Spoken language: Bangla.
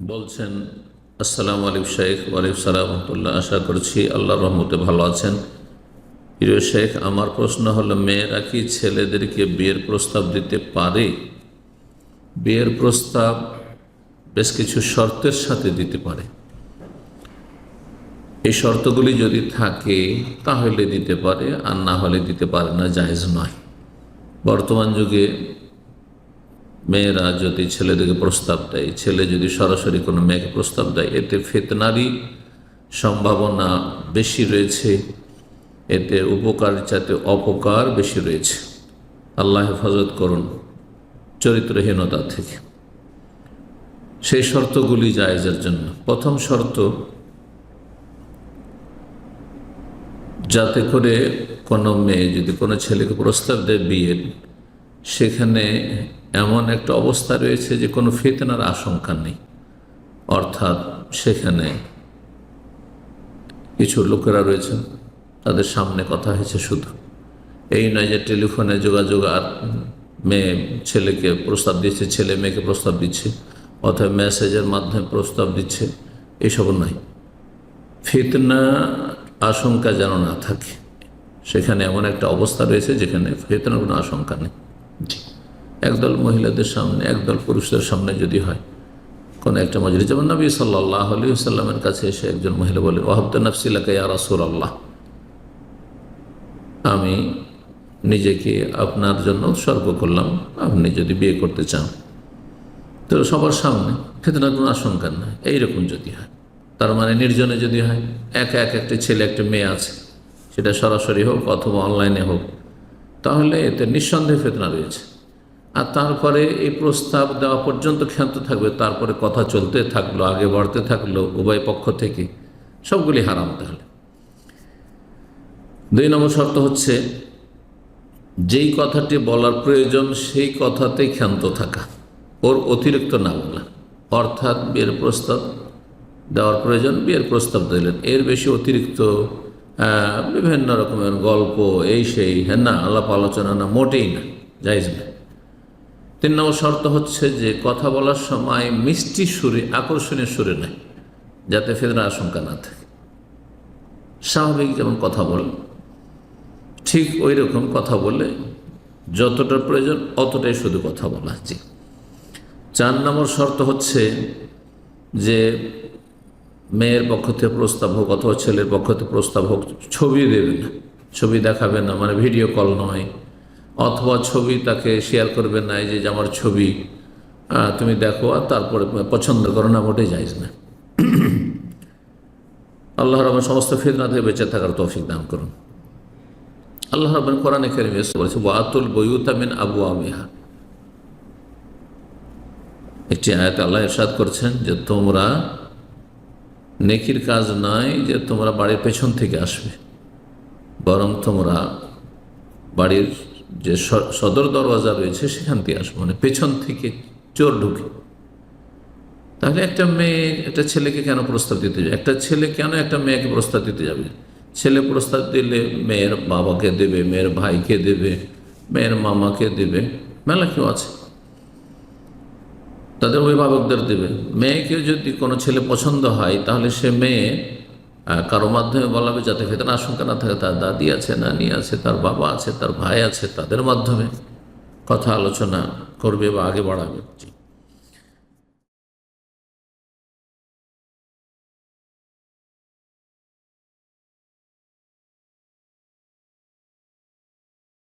বলছেন, আসসালামু আলিফ শেখ ওয়ালাইকুম সালাম রহমতুল্লাহ। আশা করছি আল্লাহ রহমতে ভালো আছেন। প্রিয় শেখ আমার প্রশ্ন হলো, মেয়েরা কি ছেলেদেরকে বিয়ের প্রস্তাব দিতে পারে? বিয়ের প্রস্তাব বেশ কিছু শর্তের সাথে দিতে পারে। এই শর্তগুলি যদি থাকে, তাহলে দিতে পারে, আর না হলে দিতে পারে না, জায়েজ নয়। বর্তমান যুগে মেয়েরা যদি ছেলেদেরকে প্রস্তাব দেয়, ছেলে যদি সরাসরি কোনো মেয়েকে প্রস্তাব দেয়, এতে ফেতনারই সম্ভাবনা বেশি রয়েছে, এতে উপকার চাতে অপকার বেশি রয়েছে। আল্লাহ হেফাজত করুন চরিত্রহীনতা থেকে। সেই শর্তগুলি জায়েজের জন্য। প্রথম শর্ত, যাতে করে কোনো মেয়ে যদি কোনো ছেলেকে প্রস্তাব দেয় বিয়ের সেখানে এমন একটা অবস্থা রয়েছে যে কোনো ফেতনার আশঙ্কা নেই। অর্থাৎ সেখানে কিছু লোকেরা রয়েছেন, তাদের সামনে কথা হয়েছে শুধু। এই নয় যে টেলিফোনে যোগাযোগ আর মেয়ে ছেলেকে প্রস্তাব দিচ্ছে, ছেলে মেয়েকে প্রস্তাব দিচ্ছে, অথবা মেসেজের মাধ্যমে প্রস্তাব দিচ্ছে এসব নয়। ফিতনা আশঙ্কা যেন না থাকে, সেখানে এমন একটা অবস্থা রয়েছে যেখানে ফেতনার কোনো আশঙ্কা নেই। একদল মহিলাদের সামনে, একদল পুরুষদের সামনে যদি হয়, কোনো একটা মজুরি যেমন নবী সাল্লাহ আলী সাল্লামের কাছে এসে একজন মহিলা বলে ওহাবদ নফসিলাকে রাসুল আল্লাহ আমি নিজেকে আপনার জন্য উৎসর্গ করলাম, আপনি যদি বিয়ে করতে চান। তো সবার সামনে ফেতনার কোনো আশঙ্কা না এইরকম যদি হয়। তার মানে নির্জনে যদি হয়, এক এক একটা ছেলে, একটা মেয়ে আছে, সেটা সরাসরি হোক অথবা অনলাইনে হোক তাহলে এতে নিঃসন্দেহে ফেতনা রয়েছে। আর তারপরে এই প্রস্তাব দেওয়া পর্যন্ত ক্ষান্ত থাকবে, তারপরে কথা চলতে থাকল, আগে বাড়তে থাকল, উভয় পক্ষ থেকে। সবগুলি হারাম তাহলে। দুই নম্বর শর্ত হচ্ছে, যেই কথাটি বলার প্রয়োজন, সেই কথাতেই ক্ষান্ত থাকা। ওর অতিরিক্ত না বলা। অর্থাৎ বিয়ের প্রস্তাব দেওয়ার প্রয়োজন, বিয়ের প্রস্তাব দিলেন। এর বেশি অতিরিক্ত বিভিন্ন রকমের গল্প, এই সেই হ্যাঁ না, আলাপ আলোচনা না, মোটেই না যাইজ না। তিন নম্বর শর্ত হচ্ছে যে কথা বলার সময় মিষ্টি সুরে, আকর্ষণীয় সুরে নেয় যাতে ফেদনা আশঙ্কা না থাকে। স্বাভাবিক যেমন কথা বল, ঠিক ওই রকম কথা বলে যতটা প্রয়োজন অতটাই শুধু কথা বলা, জি। চার নম্বর শর্ত হচ্ছে যে মেয়ের পক্ষ থেকে প্রস্তাব হোক অথবা ছেলের পক্ষ থেকে প্রস্তাব হোক, ছবি দেবে না। ছবি দেখাবে না মানে ভিডিও কল নয়। অথবা ছবি তাকে শেয়ার করবে না, এই যে আমার ছবি তুমি দেখো আর তারপরে পছন্দ করো না, মোটেই যাইজ না। আল্লাহ রহমান সমস্ত ফিতনা থেকে বেঁচে থাকার তৌফিক দান করুন। আল্লাহ রহমান কোরআনে খেলে বলেছে, ওয়াতুল বইউতামিন আবু আমিহা একটি আয়াত আল্লাহ ইরশাদ করছেন যে, তোমরা নেকির কাজ নয় যে তোমরা বাড়ির পেছন থেকে আসবে। বরং তোমরা বাড়ির যে সদর দরওয়াজা রয়েছে সেখান থেকে আসবে মানে পেছন থেকে চোর ঢুকে। তাহলে একটা মেয়ে, একটা ছেলেকে কেন প্রস্তাব দিতে যাবে? একটা ছেলে কেন একটা মেয়েকে প্রস্তাব দিতে যাবে? ছেলে প্রস্তাব দিলে মেয়ের বাবাকে দেবে, মেয়ের ভাইকে দেবে, মেয়ের মামাকে দেবে, মেলা কেউ আছে। তাদের অভিভাবকদের দেবে। মেয়েকে যদি কোনো ছেলে পছন্দ হয়, তাহলে সে মেয়ে কারও মাধ্যমে বলাবে যাতে ফেতনা আশঙ্কা না থাকে, তার দাদি আছে, নানি আছে, তার বাবা আছে, তার ভাই আছে, তাদের মাধ্যমে কথা আলোচনা করবে বা আগে বাড়াবে।